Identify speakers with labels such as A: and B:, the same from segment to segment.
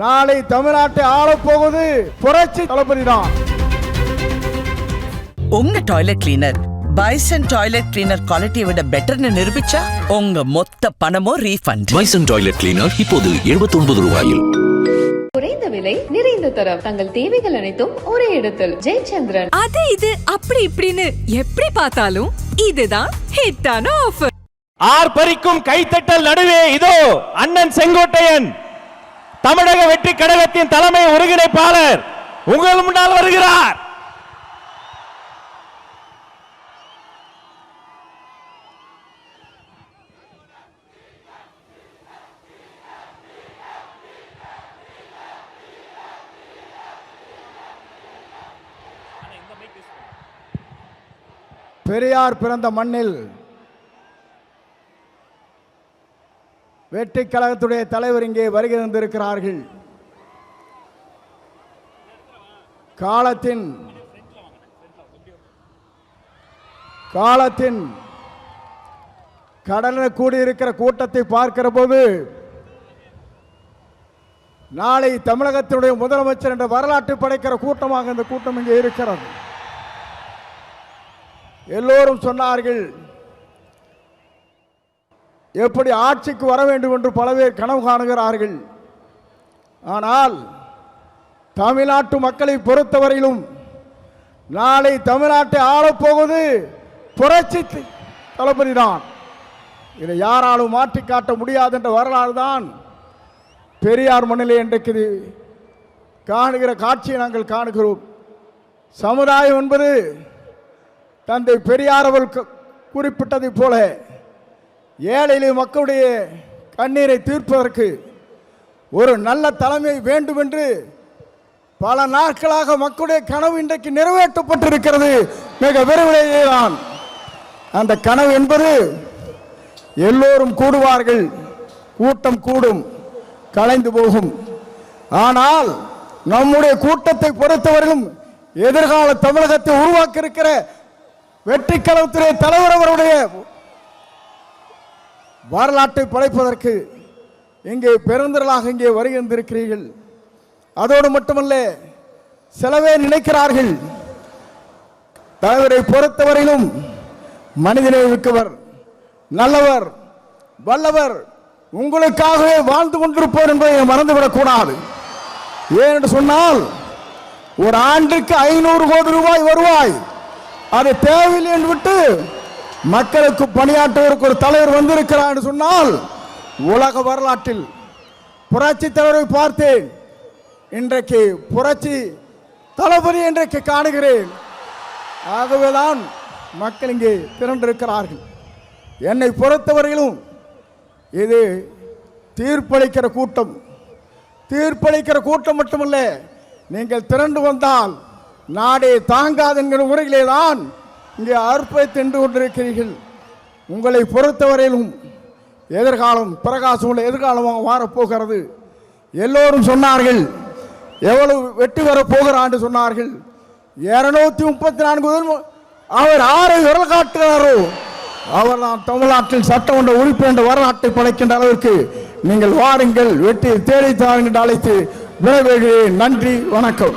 A: நாளை தமிழ்நாட்டை ஆளப்போவது புரட்சி தளபதி தான்
B: உங்க toilet cleaner Bison toilet cleaner குவாலிட்டியை விட பெட்டர்னு நிரூபிச்சா உங்க மொத்த பணமும் ரீஃபண்ட்
C: பைசன் டாய்லெட் கிளீனர் இப்போது 79 ரூபாயில்.
D: குறைந்த விலை நிறைந்த தரம். தங்கள் தேவைகள் அனைத்தும் ஒரே இடத்தில். ஜெயச்சந்திரன்.
E: அது இது அப்படி இப்படின்னு எப்படி பார்த்தாலும் இதுதான் ஹிட்டான ஆஃபர்
F: ஆர்ப்பரிக்கும் கைத்தட்டல் நடுவே இதோ அண்ணன் செங்கோட்டையன். தமிழக வெற்றி கழகத்தின் தலைமை ஒருங்கிணைப்பாளர் உங்கள் முன்னால் வருகிறார்.
A: பெரியார் பிறந்த மண்ணில் வெற்றி கழகத்துடைய தலைவர் இங்கே வருகை தந்திருக்கிறார்கள். காலத்தின் காலத்தின் கடலில் கூடியிருக்கிற கூட்டத்தை பார்க்கிற போது நாளை தமிழகத்தினுடைய முதலமைச்சர் என்ற வரலாற்று படைக்கிற கூட்டமாக இந்த கூட்டம் இங்கே இருக்கிறது. எல்லோரும் சொன்னார்கள் எப்படி ஆட்சிக்கு வர வேண்டும் என்று பல பேர் கனவு காணுகிறார்கள். ஆனால் தமிழ்நாட்டு மக்களை பொறுத்தவரையிலும் நாளை தமிழ்நாட்டை ஆளப்போவது புரட்சி தளபதி தான் இதை யாராலும் மாற்றி காட்ட முடியாது என்ற வரலாறு தான் பெரியார் மண்ணிலே இன்றைக்கு காணுகிற காட்சியை நாங்கள் காணுகிறோம். சமுதாயம் என்பது தந்தை பெரியார் அவர்கள் குறிப்பிட்டதைப் போல ஏழையிலே மக்களுடைய கண்ணீரை தீர்ப்பதற்கு ஒரு நல்ல தலைமை வேண்டும் என்று பல நாட்களாக மக்களுடைய கனவு இன்றைக்கு நிறைவேற்றப்பட்டிருக்கிறது. மிக விரைவிலேயே தான் அந்த கனவு என்பது எல்லோரும் கூடுவார்கள். கூட்டம் கூடும் கலைந்து போகும். ஆனால் நம்முடைய கூட்டத்தை பொறுத்தவரையிலும் எதிர்கால தமிழகத்தை உருவாக்க இருக்கிற வெற்றி கழகத்துடைய தலைவர் அவருடைய வரலாற்றை படைப்பதற்கு இங்கே பெருந்திரளாக இங்கே வருகின்றிருக்கிறீர்கள். அதோடு மட்டுமல்ல சிலவே நினைக்கிறார்கள் தலைவரை பொறுத்தவரையிலும் மனிதனை மிக்கவர் நல்லவர் வல்லவர் உங்களுக்காகவே வாழ்ந்து கொண்டிருப்பவர் என்பதை மறந்துவிடக் கூடாது ஏன் என்று சொன்னால் ஒரு ஆண்டுக்கு ஐநூறு கோடி ரூபாய் வருவாய் அது தேவையில்லை என்று விட்டு மக்களுக்கு பணியாற்றுவதற்கு ஒரு தலைவர் வந்திருக்கிறார் சொன்னால் உலக வரலாற்றில் புரட்சி தலைவரை பார்த்தேன். இன்றைக்கு புரட்சி தளபதி இன்றைக்கு காணுகிறேன். ஆகவேதான் மக்கள் இங்கே திரண்டிருக்கிறார்கள். என்னை பொறுத்தவரையிலும் இது தீர்ப்பளிக்கிற கூட்டம். தீர்ப்பளிக்கிற கூட்டம் மட்டுமல்ல நீங்கள் திரண்டு வந்தால் நாடே தாங்காது என்கிற முறையிலே தான் இங்கே அற்பை தின்று கொண்டிருக்கிறீர்கள். உங்களை பொறுத்தவரையிலும் எதிர்காலம் பிரகாசம் உள்ள எதிர்காலமாக மாறப்போகிறது. எல்லோரும் சொன்னார்கள் எவ்வளவு வெற்றி வரப் போகிறான்னு சொன்னார்கள். இருநூத்தி முப்பத்தி நான்கு அவர் ஆரை விரல் காட்டுகிறாரோ அவர் தான் தமிழ்நாட்டில் சட்டமன்ற உறுப்பினர் என்ற வரலாற்றை படைக்கின்ற அளவிற்கு நீங்கள் வாருங்கள் வெட்டி தேடி தாருங்கள் என்று அழைத்து விடைபெறுகிறேன். நன்றி வணக்கம்.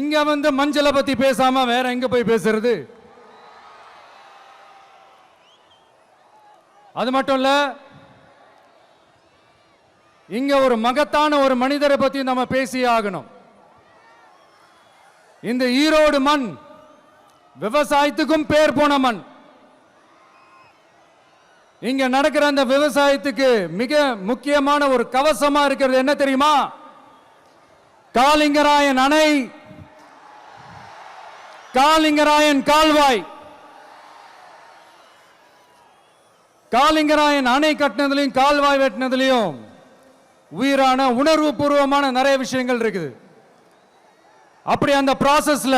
G: இங்க வந்து மஞ்சளை பத்தி பேசாம வேற எங்க போய் பேசுறது? அது மட்டும் இல்ல இங்க ஒரு மகத்தான ஒரு மனிதரை பத்தி நம்ம பேசியே ஆகணும். இந்த ஈரோடு மண் விவசாயத்துக்கும் பேர் போன மண். இங்க நடக்கிற அந்த விவசாயத்துக்கு மிக முக்கியமான ஒரு கவசமா இருக்கிறது என்ன தெரியுமா? காலிங்கராயன் அணை காளிங்கராயன் கால்வாய். காளிங்கராயன் அணை கட்டினதுலையும் கால்வாய் வெட்டினதுலையும் உயிரான உணர்வு பூர்வமான நிறைய விஷயங்கள் இருக்குது. அப்படி அந்த ப்ராசஸ்ல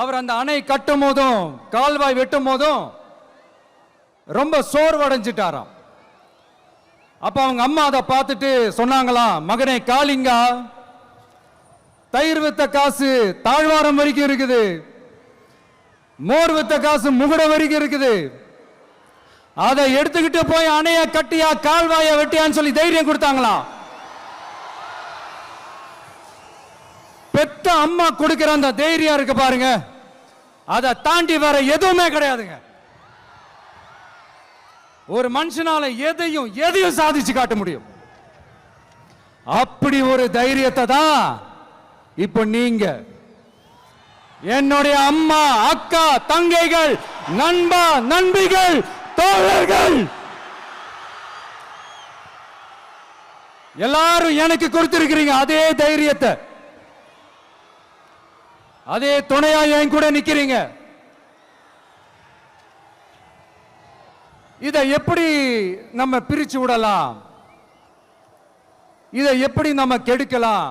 G: அவர் அந்த அணை கட்டும் போதும் கால்வாய் வெட்டும் போதும் ரொம்ப சோர்வடைஞ்சிட்டாராம். அப்ப அவங்க அம்மா அதை பார்த்துட்டு சொன்னாங்களாம் மகனே காலிங்கா தயிர் வித்த காசு தாழ்வாரம் வரைக்கும் இருக்குது. மோர் வித்த காசு முகுட வரைக்கும் இருக்குது. அதை எடுத்துக்கிட்டு போய் அணைய கட்டியா கால்வாய வெட்டியான்னு சொல்லி தைரியம் கொடுத்தாங்களாம் பெத்த அம்மா கொடுக்கிற அந்த தைரியம் இருக்கு பாருங்க. அதை தாண்டி வேற எதுவுமே கிடையாதுங்க. ஒரு மனுஷனால எதையும் எதையும் சாதிச்சு காட்ட முடியும். அப்படி ஒரு தைரியத்தை தான் இப்போ நீங்க என்னுடைய அம்மா அக்கா தங்கைகள் நண்பா நண்பிகள் தோழர்கள்! எல்லாரும் எனக்கு கொடுத்திருக்கிறீங்க அதே தைரியத்தை. அதே துணையா என் கூட நிக்கிறீங்க. இதை எப்படி நம்ம பிரிச்சு விடலாம்? இதை எப்படி நம்ம கெடுக்கலாம்?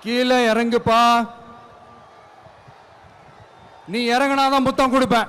G: கீழே இறங்குப்பா. நீ இறங்குனாதான் முத்தம் கொடுப்பேன்.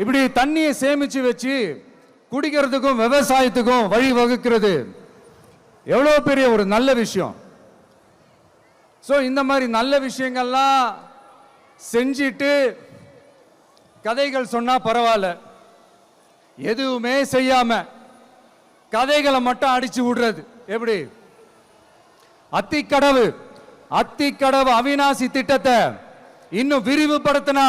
G: இப்படி தண்ணியை சேமிச்சு வச்சு குடிக்கிறதுக்கும் விவசாயத்துக்கும் வழி வகுக்கிறது. எவ்வளோ பெரிய ஒரு நல்ல விஷயம். ஸோ இந்த மாதிரி நல்ல விஷயங்கள்லாம் செஞ்சிட்டு கதைகள் சொன்னால் பரவாயில்ல. எதுவுமே செய்யாமல் கதைகளை மட்டும் அடித்து விடுறது. எப்படி? அத்திக்கடவு அத்திக்கடவு அவிநாசி திட்டத்தை இன்னும் விரிவுபடுத்தினா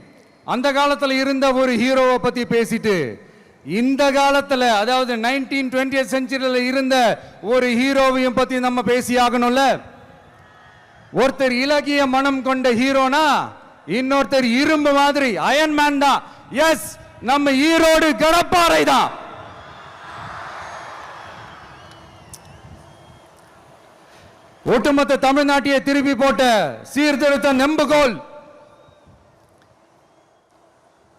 G: அந்த காலத்தில் இருந்த ஒரு ஹீரோவை பற்றி பேசிட்டு இந்த காலத்தில் அதாவது நைன்டீன் டுவெண்ட்டி செஞ்சுரியில் இருந்த ஒரு ஹீரோவையும் பற்றி நம்ம பேசி ஆகணும்ல? ஒருத்தர் இலகிய மனம் கொண்ட ஹீரோனா இன்னொருத்தர் இரும்பு மாதிரி அயன் மேன் தான். எஸ் நம்ம ஈரோடு கடப்பாறை தான். ஒட்டுமொத்த தமிழ்நாட்டையே திருப்பி போட்ட சீர்திருத்த நெம்புகோல்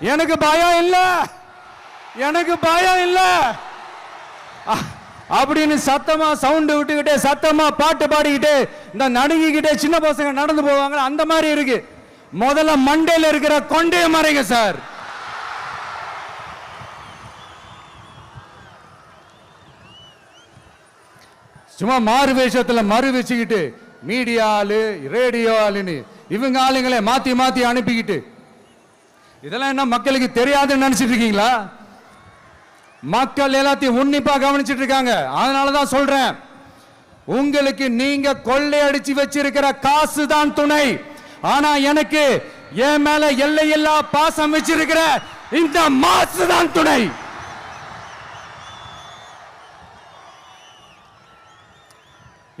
G: எனக்கு பயம் இல்ல. எனக்கு பயம் இல்ல. அ- அப்படின்னு சத்தமா சவுண்டு விட்டுக்கிட்டே சத்தமா பாட்டு பாடிக்கிட்டு இந்த நடுங்கிக்கிட்டே சின்ன பசங்க நடந்து போவாங்க அந்த மாதிரி இருக்கு. முதல்ல மண்டையில் இருக்கிற கொண்டே மறைங்க சார். சும்மா மாறு வேஷத்துல மறு வச்சுக்கிட்டு மீடியா ஆளு ரேடியோ ஆளுன்னு இவங்க ஆளுங்களே மாத்தி மாத்தி அனுப்பிக்கிட்டு இதெல்லாம் என்ன மக்களுக்கு தெரியாதுன்னு நினைச்சிட்டு இருக்கீங்களா? மக்கள் எல்லாத்தையும் உன்னிப்பா கவனிச்சிட்டு இருக்காங்க. அதனால தான் சொல்றேன். உங்களுக்கு நீங்க கொள்ளையடிச்சு வச்சிருக்கிற காசு தான் துணை. ஆனா எனக்கு என் மேல எல்லையில்லா பாசம் வச்சிருக்கிற இந்த மாசு தான் துணை.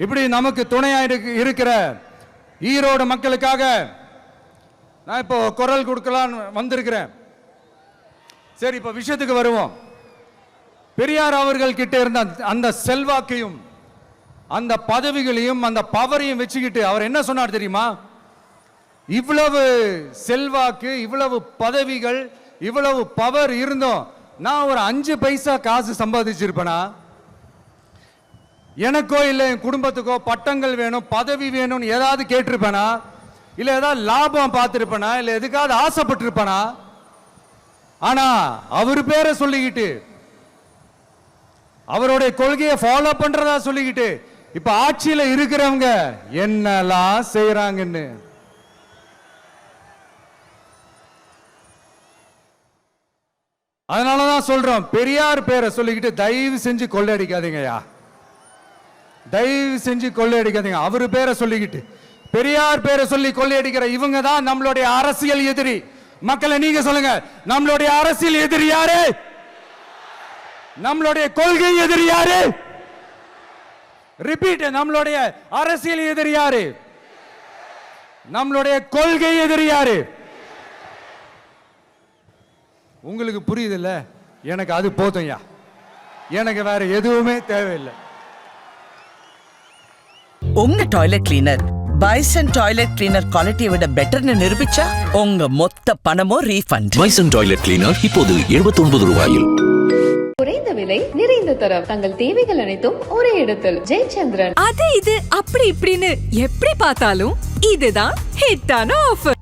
G: இப்படி நமக்கு துணையா இருக்கிற ஈரோடு மக்களுக்காக நான் இப்போ குரல் கொடுக்கலான்னு வந்திருக்கிறேன். சரி இப்போ விஷயத்துக்கு வருவோம். பெரியார் அவர்கள் கிட்ட இருந்த அந்த- அந்த செல்வாக்கையும் அந்த பதவிகளையும் அந்த பவரையும் வச்சுக்கிட்டு அவர் என்ன சொன்னார் தெரியுமா? இவ்வளவு செல்வாக்கு இவ்வளவு பதவிகள் இவ்வளவு பவர் இருந்தோம். நான் ஒரு அஞ்சு பைசா காசு சம்பாதிச்சிருப்பேனா? எனக்கோ இல்லை என் குடும்பத்துக்கோ பட்டங்கள் வேணும் பதவி வேணும்னு ஏதாவது கேட்டிருப்பேனா? இல்லை ஏதாவது லாபம் பார்த்துருப்பனா? இல்லை எதுக்காவது ஆசைப்பட்டிருப்பனா? ஆனா அவர் பேரை சொல்லிக்கிட்டு அவருடைய கொள்கையை ஃபாலோ பண்றதா சொல்லிக்கிட்டு இப்ப ஆட்சியில இருக்கிறவங்க என்னெல்லாம் செய்யறாங்கன்னு அதனாலதான் சொல்றோம் பெரியார் பேரை சொல்லிக்கிட்டு தயவு செஞ்சு கொள்ளையடிக்காதீங்கய்யா. தயவு செஞ்சு கொள்ளையடிக்காதீங்க. அவர் பேரை சொல்லிக்கிட்டு பெரியார் பேரை சொல்லி கொள்ளையடிக்கிற இவங்க தான் நம்மளுடைய அரசியல் எதிரி. மக்களை நீங்க சொல்லுங்க நம்மளுடைய அரசியல் எதிரி யாரு? நம்மளுடைய கொள்கை எதிரி யாரு? ரிப்பீட் நம்மளுடைய அரசியல் எதிரி யாரு? நம்மளுடைய கொள்கை எதிரி யாரு? உங்களுக்கு புரியுதுல்ல? எனக்கு அது போதும்யா எனக்கு வேற எதுவுமே தேவையில்லை.
B: உங்க toilet cleaner Bison toilet cleaner குவாலிட்டியை விட பெட்டர்னு நிரூபிச்சா உங்க மொத்த பணமும் ரீஃபண்ட்
C: பைசன் டாய்லெட் கிளீனர் இப்போது 79 ரூபாயில்.
D: குறைந்த விலை நிறைந்த தரம். தங்கள் தேவைகள் அனைத்தும் ஒரே இடத்தில். ஜெயச்சந்திரன்.
E: அது இது அப்படி இப்படின்னு எப்படி பார்த்தாலும் இதுதான் ஹிட்டான ஆஃபர்